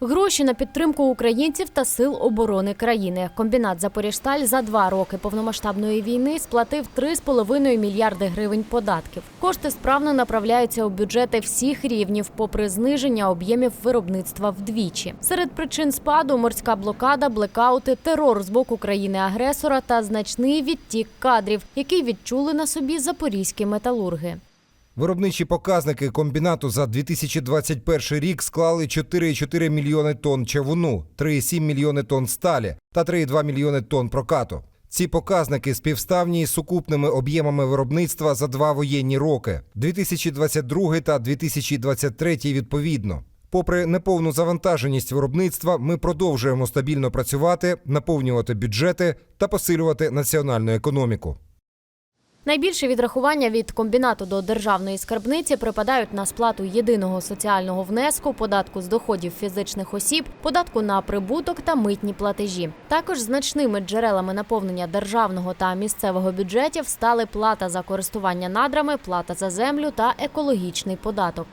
Гроші на підтримку українців та сил оборони країни. Комбінат Запоріжсталь за два роки повномасштабної війни сплатив 3,5 мільярди гривень податків. Кошти справно направляються у бюджети всіх рівнів, попри зниження об'ємів виробництва вдвічі. Серед причин спаду морська блокада, блекаути, терор з боку країни-агресора та значний відтік кадрів, який відчули на собі запорізькі металурги. Виробничі показники комбінату за 2021 рік склали 4,4 мільйони тонн чавуну, 3,7 мільйони тонн сталі та 3,2 мільйони тонн прокату. Ці показники співставні із сукупними об'ємами виробництва за два воєнні роки 2022 та 2023 відповідно. Попри неповну завантаженість виробництва, ми продовжуємо стабільно працювати, наповнювати бюджети та посилювати національну економіку. Найбільше відрахування від комбінату до державної скарбниці припадають на сплату єдиного соціального внеску, податку з доходів фізичних осіб, податку на прибуток та митні платежі. Також значними джерелами наповнення державного та місцевого бюджетів стали плата за користування надрами, плата за землю та екологічний податок.